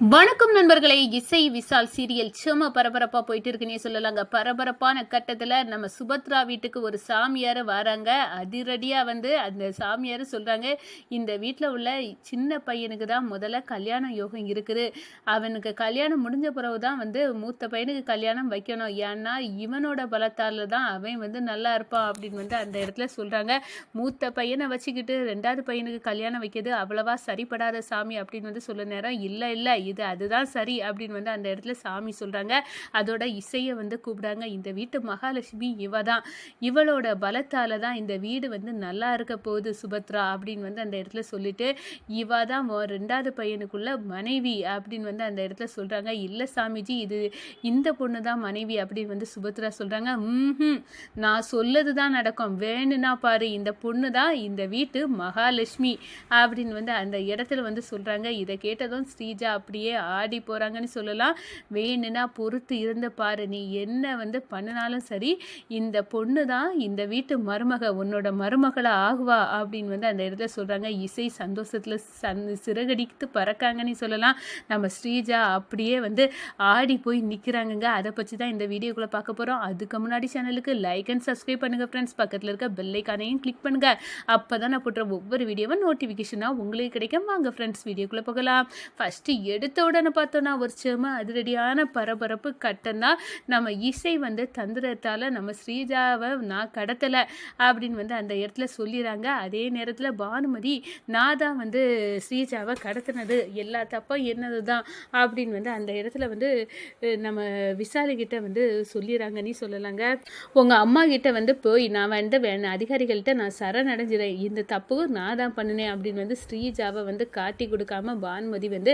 வணக்கம் நண்பர்களே இசை விசால் சீரியல் செம பரபரப்பா போயிட்டு இருக்குன்னே சொல்லலாங்க. பரபரப்பான கட்டத்துல நம்ம சுபத்ரா வீட்டுக்கு ஒரு சாமியார் வராங்க. அதிரடியா வந்து அந்த சாமியார் சொல்றாங்க இந்த வீட்டில் உள்ள சின்ன பையனுக்கு தான் முதல்ல கல்யாண யோகம் இருக்குது. அவனுக்கு கல்யாணம் முடிஞ்ச பிறகு தான் வந்து மூத்த பையனுக்கு கல்யாணம் வைக்கணும். ஏன்னா இவனோட பலத்தால தான் அவன் வந்து நல்லா இருப்பான் அப்படின்னு வந்து அந்த இடத்துல சொல்றாங்க. மூத்த பையனை வச்சுக்கிட்டு ரெண்டாவது பையனுக்கு கல்யாணம் வைக்கிறது அவ்வளவா சரிப்படாத சாமி அப்படின்னு வந்து சொல்ல நேரம் இல்லை இல்லை இது அதுதான் சரி அப்படின்னு வந்து அந்த இடத்துல சாமி சொல்கிறாங்க அதோட இசையை வந்து கூப்பிடாங்க இந்த வீட்டு மகாலட்சுமி இவ தான். இவளோட பலத்தால் தான் இந்த வீடு வந்து நல்லா இருக்க போகுது சுபத்ரா அப்படின்னு வந்து அந்த இடத்துல சொல்லிட்டு இவ தான் ரெண்டாவது பையனுக்குள்ள மனைவி அப்படின்னு வந்து அந்த இடத்துல சொல்கிறாங்க இல்லை சாமிஜி இது இந்த பொண்ணு தான் மனைவி அப்படின்னு வந்து சுபத்ரா சொல்கிறாங்க ம் நான் சொல்லது தான் நடக்கும். வேணும்னா பாரு இந்த பொண்ணு தான் இந்த வீட்டு மகாலட்சுமி அப்படின்னு வந்து அந்த இடத்துல வந்து சொல்கிறாங்க இதை கேட்டதும் ஸ்ரீஜா அப்படி அப்படியே ஆடி போகிறாங்கன்னு சொல்லலாம். வேணும்னா பொறுத்து இருந்த பாரு. நீ என்ன வந்து பண்ணினாலும் சரி இந்த பொண்ணு தான் இந்த வீட்டு மருமக உன்னோட மருமகளை ஆகுவா அப்படின்னு வந்து அந்த இடத்துல சொல்கிறாங்க இசை சந்தோஷத்தில் சந் சிறகடித்து பறக்காங்கன்னு சொல்லலாம். நம்ம ஸ்ரீஜா அப்படியே வந்து ஆடி போய் நிற்கிறாங்கங்க அதை பற்றி தான் இந்த வீடியோக்குள்ளே பார்க்க போகிறோம் அதுக்கு முன்னாடி சேனலுக்கு லைக் அண்ட் சப்ஸ்கிரைப் பண்ணுங்கள் ஃப்ரெண்ட்ஸ் பக்கத்தில் இருக்க பெல்லைக்கானையும் கிளிக் பண்ணுங்கள் அப்போ தான் நான் போட்டுற ஒவ்வொரு வீடியோவும் நோட்டிஃபிகேஷனாக உங்களுக்கு கிடைக்கும். வாங்க ஃப்ரெண்ட்ஸ் வீடியோக்குள்ளே போகலாம். ஃபஸ்ட்டு எடுத்த உடனே பார்த்தோன்னா ஒரு செம அதிரடியான பரபரப்பு கட்டம்னா நம்ம இசை வந்து தந்திரத்தால் நம்ம ஸ்ரீஜாவை நான் கடத்தலை அப்படின்னு வந்து அந்த இடத்துல சொல்லிடுறாங்க அதே நேரத்தில் பானுமதி நான் தான் வந்து ஸ்ரீஜாவை கடத்தினது. எல்லா தப்பும் என்னது தான் அப்படின்னு வந்து அந்த இடத்துல வந்து நம்ம விசாலிக்கிட்ட வந்து சொல்லிடுறாங்கன்னு சொல்லலாங்க. உங்கள் அம்மா கிட்ட வந்து போய் நான் வந்து வேண அதிகாரிகள்கிட்ட நான் சரணடைஞ்சிடேன் இந்த தப்பு நான் தான் பண்ணினேன் அப்படின்னு வந்து ஸ்ரீஜாவை வந்து காட்டி கொடுக்காம பானுமதி வந்து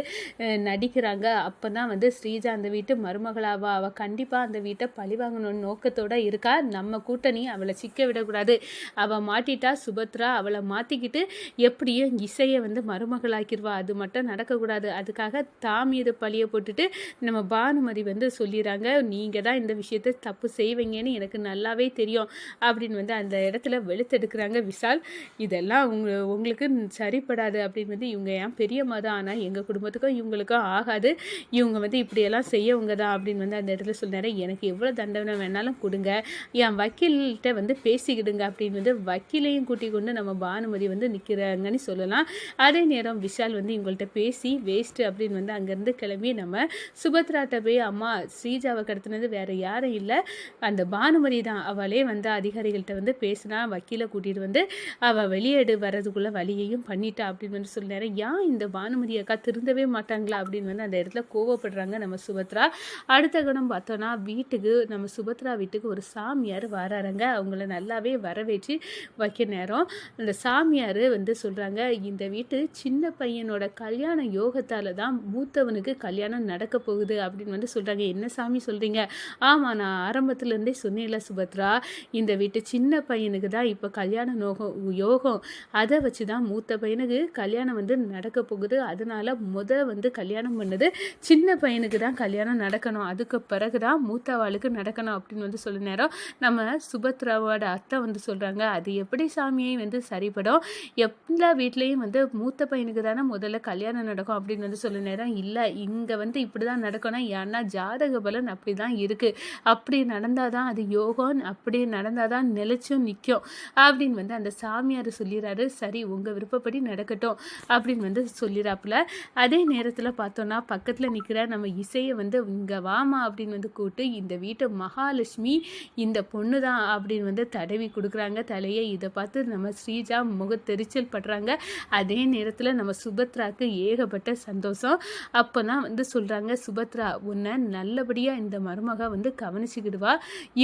நடிக்கிறாங்க. அப்போ தான் வந்து ஸ்ரீஜா அந்த வீட்டு மருமகளாவா? அவள் கண்டிப்பாக அந்த வீட்டை பழிவாங்கணும்னு நோக்கத்தோடு இருக்கா. நம்ம கூட்டணி அவளை சிக்க விடக்கூடாது. அவள் மாட்டிட்டா சுபத்ரா. அவளை மாற்றிக்கிட்டு எப்படியும் இசையை வந்து மருமகளாக்கிடுவா அது மட்டும் நடக்கக்கூடாது. அதுக்காக தாம் பழியை பழிய போட்டுட்டு நம்ம பானுமதி வந்து சொல்லிடுறாங்க. நீங்கள் தான் இந்த விஷயத்தை தப்பு செய்வீங்கன்னு எனக்கு நல்லாவே தெரியும். அப்படின்னு வந்து அந்த இடத்துல வெளுத்தெடுக்கிறாங்க விஷால். இதெல்லாம் உங்க உங்களுக்கு சரிப்படாது. அப்படின்னு வந்து இவங்க ஏன் பெரியம்மா தான். ஆனால் எங்கள் குடும்பத்துக்கும் இவங்களுக்கு இவங்களுக்கும் ஆகாது. இவங்க வந்து இப்படியெல்லாம் செய்யவங்க தான் அப்படின்னு வந்து அந்த இடத்துல சொன்னார் எனக்கு எவ்வளோ தண்டனை வேணாலும் கொடுங்க. என் வக்கீல்கிட்ட வந்து பேசிக்கிடுங்க அப்படின்னு வந்து வக்கீலையும் கூட்டி கொண்டு நம்ம பானுமதி வந்து நிற்கிறாங்கன்னு சொல்லலாம். அதே நேரம் விஷால் வந்து இவங்கள்ட்ட பேசி வேஸ்ட்டு அப்படின்னு வந்து அங்கேருந்து கிளம்பி நம்ம சுபத்ராட்ட போய் அம்மா ஸ்ரீஜாவை கடத்தினது வேறு யாரும் இல்லை. அந்த பானுமதி தான். அவளே வந்து அதிகாரிகள்கிட்ட வந்து பேசினா வக்கீலை கூட்டிகிட்டு வந்து அவள் வெளியேடு வர்றதுக்குள்ளே வழியையும் பண்ணிட்டா அப்படின்னு வந்து சொன்னாரு ஏன் இந்த பானுமதி அக்கா திருந்தவே மாட்டாங்களா? அப்படின்னு வந்து அந்த இடத்துல கோவப்படுறாங்க நம்ம சுபத்ரா. அடுத்த கணம் பார்த்தோன்னா வீட்டுக்கு நம்ம சுபத்ரா வீட்டுக்கு ஒரு சாமியார் வராருங்க. அவங்கள நல்லாவே வரவேற்று வைக்க நேரம். அந்த சாமியார் வந்து சொல்கிறாங்க இந்த வீட்டு சின்ன பையனோட கல்யாண யோகத்தால் தான் மூத்தவனுக்கு கல்யாணம் நடக்க போகுது அப்படின்னு வந்து சொல்கிறாங்க என்ன சாமி சொல்கிறீங்க ஆமாம் நான் ஆரம்பத்துலேருந்தே சொன்னேன்ல சுபத்ரா இந்த வீட்டு சின்ன பையனுக்கு தான் இப்போ கல்யாண நோகம் யோகம். அதை வச்சு தான் மூத்த பையனுக்கு கல்யாணம் வந்து நடக்க போகுது. அதனால் முத வந்து கல்யாணம் கல்யாணம் பண்ணது. சின்ன பையனுக்கு தான் கல்யாணம் நடக்கணும். அதுக்கு பிறகு தான் மூத்தவாளுக்கு நடக்கணும் அப்படின்னு வந்து சொல்ல நேரம் நம்ம சுபத்ராவோட அத்தை வந்து சொல்கிறாங்க அது எப்படி சாமியை வந்து சரிப்படும் எல்லா வீட்லேயும் வந்து மூத்த பையனுக்கு தானே முதல்ல கல்யாணம் நடக்கும்? அப்படின்னு வந்து சொல்ல நேரம் இல்லை இங்கே வந்து இப்படி தான் நடக்கணும். ஏன்னா ஜாதக பலன் அப்படி தான் இருக்குது அப்படி நடந்தால் தான் அது யோகம். அப்படி நடந்தால் தான் நிலைச்சும் நிற்கும் அப்படின்னு வந்து அந்த சாமியார் சொல்லிடுறாரு. சரி உங்கள் விருப்பப்படி நடக்கட்டும். அப்படின்னு வந்து சொல்லிடுறாப்புல. அதே நேரத்தில் பார்த்தோன்னா பக்கத்தில் நிற்கிற நம்ம இசையை வந்து இங்கே வாமா அப்படின்னு வந்து கூப்பிட்டு இந்த வீட்டு மகாலட்சுமி இந்த பொண்ணு தான் அப்படின்னு வந்து தடவி கொடுக்குறாங்க. தலையை இதை பார்த்து நம்ம ஸ்ரீஜா முகத்தெரிச்சல் படுறாங்க. அதே நேரத்தில் நம்ம சுபத்ராக்கு ஏகப்பட்ட சந்தோஷம். அப்போ தான் வந்து சொல்கிறாங்க சுபத்ரா உன்னை நல்லபடியாக இந்த மருமக வந்து கவனிச்சுக்கிடுவா.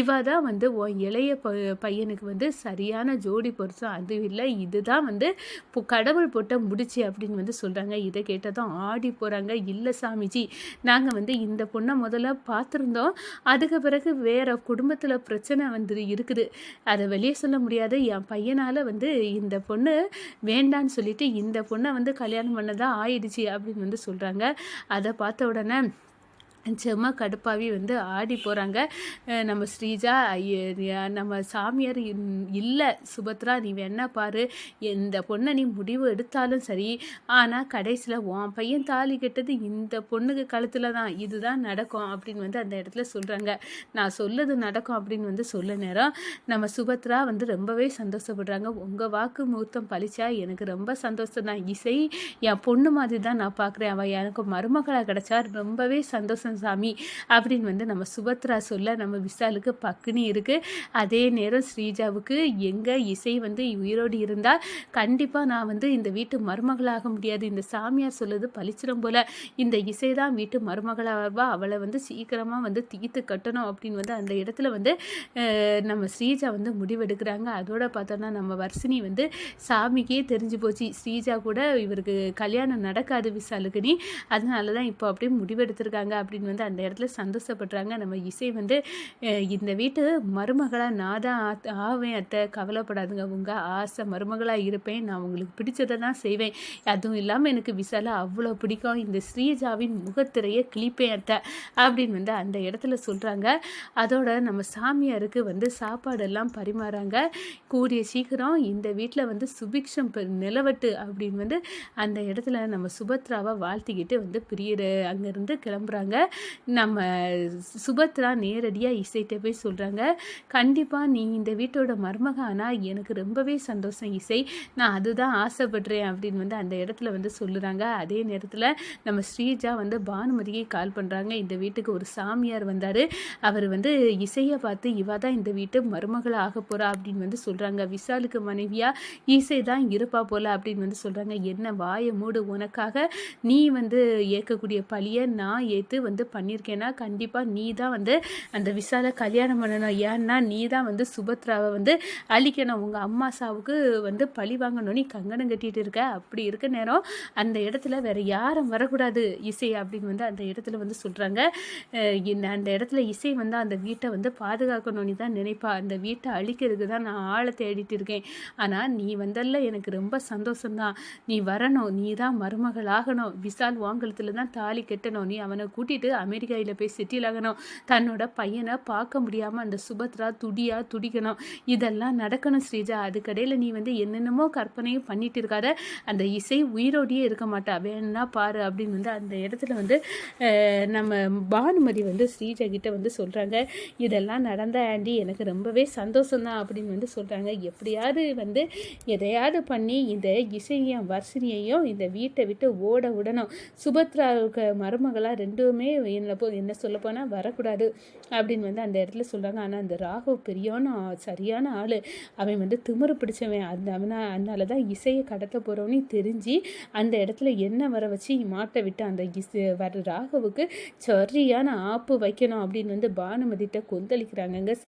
இவ தான் வந்து உன் இளைய ப பையனுக்கு வந்து சரியான ஜோடி பொருத்தம். அது இல்லை இதுதான் வந்து இப்போ கடவுள் போட்ட முடிச்சு அப்படின்னு வந்து சொல்கிறாங்க இதை கேட்டதும் ஆடி போகிறாங்க இல்லை சாமிஜி நாங்கள் வந்து இந்த பொண்ணை முதல்ல பார்த்துருந்தோம். அதுக்கு பிறகு வேறு குடும்பத்தில் பிரச்சனை வந்து இருக்குது. அதை வெளியே சொல்ல முடியாது. என் பையனால் வந்து இந்த பொண்ணு வேண்டான்னு சொல்லிட்டு இந்த பொண்ணை வந்து கல்யாணம் பண்ணதான் ஆயிடுச்சு அப்படின்னு வந்து சொல்கிறாங்க அதை பார்த்த உடனே செம்ம கடுப்பாகி வந்து ஆடி போகிறாங்க நம்ம ஸ்ரீஜா நம்ம சாமியார் இல்லை சுபத்ரா நீ வேணா பாரு. எந்த பொண்ணை நீ முடிவு எடுத்தாலும் சரி ஆனால் கடைசியில் உன் பையன் தாலி கெட்டது இந்த பொண்ணுக்கு கழுத்தில் தான் இதுதான் நடக்கும் அப்படின்னு வந்து அந்த இடத்துல சொல்கிறாங்க நான் சொல்லது நடக்கும் அப்படின்னு வந்து சொல்ல நேரம். நம்ம சுபத்ரா வந்து ரொம்பவே சந்தோஷப்படுறாங்க. உங்கள் வாக்கு முகூர்த்தம் பழிச்சா எனக்கு ரொம்ப சந்தோஷம் தான் இசை என் பொண்ணு மாதிரி தான் நான் பார்க்குறேன் அவள் எனக்கு மருமகளாக கிடச்சா ரொம்பவே சந்தோஷம் சாமி அப்படின்னு வந்து நம்ம சுபத்ரா சொல்ல நம்ம விசாலுக்கு பக்குனி இருக்குது அதே நேரம் ஸ்ரீஜாவுக்கு எங்கே இசை வந்து உயிரோடு இருந்தால் கண்டிப்பாக நான் வந்து இந்த வீட்டு மருமகளாக முடியாது. இந்த சாமியார் சொல்லுது பளிச்சிடும் போல். இந்த இசை தான் வீட்டு மருமகளாகவா அவளை வந்து சீக்கிரமாக வந்து தீர்த்து கட்டணும் அப்படின்னு வந்து அந்த இடத்துல வந்து நம்ம ஸ்ரீஜா வந்து முடிவெடுக்கிறாங்க. அதோட பார்த்தோன்னா நம்ம வர்ஷினி வந்து சாமிக்கே தெரிஞ்சு போச்சு. ஸ்ரீஜா கூட இவருக்கு கல்யாணம் நடக்காது விசாலுக்கு நீ. அதனால தான் இப்போ அப்படியே முடிவெடுத்திருக்காங்க அப்படின்னு வந்து அந்த இடத்துல சந்தோஷப்படுறாங்க. நம்ம இசை வந்து இந்த வீட்டு மருமகளாக நான் தான் ஆவேன் அத்தை. கவலைப்படாதுங்க. உங்கள் ஆசை மருமகளாக இருப்பேன். நான் உங்களுக்கு பிடிச்சதை தான் செய்வேன். அதுவும் இல்லாமல் எனக்கு விசால அவ்வளோ பிடிக்கும். இந்த ஸ்ரீஜாவின் முகத்திரையை கிளிப்பேன் அத்தை அப்படின்னு வந்து அந்த இடத்துல சொல்கிறாங்க அதோட நம்ம சாமியாருக்கு வந்து சாப்பாடெல்லாம் பரிமாறாங்க. கூடிய சீக்கிரம் இந்த வீட்டில் வந்து சுபிக்ஷம் பெ- நிலவட்டு அப்படின்னு வந்து அந்த இடத்துல நம்ம சுபத்ராவை வாழ்த்திக்கிட்டு வந்து பிரியற அங்கேருந்து கிளம்புறாங்க. நம்ம சுபத்ரா நேரடியாக இசைகிட்ட போய் சொல்கிறாங்க கண்டிப்பாக நீ இந்த வீட்டோட மருமக ஆனால் எனக்கு ரொம்பவே சந்தோஷம் இசை. நான் அதுதான் ஆசைப்படுறேன் அப்படின்னு வந்து அந்த இடத்துல வந்து சொல்லுறாங்க. அதே நேரத்தில் நம்ம ஸ்ரீஜா வந்து பானுமதியை கால் பண்ணுறாங்க இந்த வீட்டுக்கு ஒரு சாமியார் வந்தார். அவர் வந்து இசையை பார்த்து இவா தான் இந்த வீட்டு மருமகளாக ஆக போகிறா அப்படின்னு வந்து சொல்கிறாங்க விசாலுக்கு மனைவியாக இசை தான் இருப்பா போல அப்படின்னு வந்து சொல்கிறாங்க என்ன வாயை மூடு உனக்காக. நீ வந்து ஏற்கக்கூடிய பழியை நான் ஏற்று வந்து பண்ணியிருக்கேன்னா கண்டிப்பாக நீ தான் வந்து அந்த விசாலை கல்யாணம் பண்ணணும். ஏன்னா நீ தான் வந்து சுபத்ராவை வந்து அழிக்கணும். உங்கள் அம்மா சாவுக்கு வந்து பழி வாங்கணும். நீ கங்கணம் கட்டிகிட்டு இருக்க. அப்படி இருக்க நேரம் அந்த இடத்துல வேற யாரும் வரக்கூடாது. இசை அப்படின்னு வந்து அந்த இடத்துல வந்து சொல்கிறாங்க அந்த இடத்துல இசை வந்து அந்த வீட்டை வந்து பாதுகாக்கணும்னு தான் நினைப்பா. அந்த வீட்டை அழிக்கிறதுக்கு தான் நான் ஆளை தேடிட்டு இருக்கேன். ஆனால் நீ வந்தல்ல எனக்கு ரொம்ப சந்தோஷம்தான். நீ வரணும். நீ தான் மருமகள் ஆகணும் விசால் வாங்கலத்தில் தான் தாலி கட்டணும். நீ அவனை கூட்டிகிட்டு போயிட்டு அமெரிக்காவில் போய் செட்டில் ஆகணும். தன்னோட பையனை பார்க்க முடியாமல் அந்த சுபத்ரா துடியாக துடிக்கணும். இதெல்லாம் நடக்கணும் ஸ்ரீஜா. அதுக்கடையில் நீ வந்து என்னென்னமோ கற்பனையும் பண்ணிட்டு இருக்காத. அந்த இசை உயிரோடையே இருக்க மாட்டா. வேணும்னா பாரு அப்படின்னு வந்து அந்த இடத்துல வந்து நம்ம பானுமதி வந்து ஸ்ரீஜா கிட்ட வந்து சொல்கிறாங்க இதெல்லாம் நடந்த ஆண்டி எனக்கு ரொம்பவே சந்தோஷம்தான் அப்படின்னு வந்து சொல்கிறாங்க எப்படியாவது வந்து எதையாவது பண்ணி இந்த இசையையும் வர்ஷினியையும் இந்த வீட்டை விட்டு ஓட விடணும். சுபத்ராவுக்கு மருமகளாக ரெண்டுமே என்ன போ என்ன சொல்ல போனால் வரக்கூடாது அப்படின்னு வந்து அந்த இடத்துல சொல்கிறாங்க ஆனால் அந்த ராகவ் பெரியான சரியான ஆள். அவன் வந்து திமிரு பிடிச்சவன். அந்த அவனை அதனால தான் இசையை கடத்த போகிறவனே தெரிஞ்சு அந்த இடத்துல என்ன வர வச்சு மாட்டை விட்டு அந்த இசை வர ராகவுக்கு சரியான ஆப்பு வைக்கணும் அப்படின்னு வந்து பானுமதிட்ட கொந்தளிக்கிறாங்கங்க.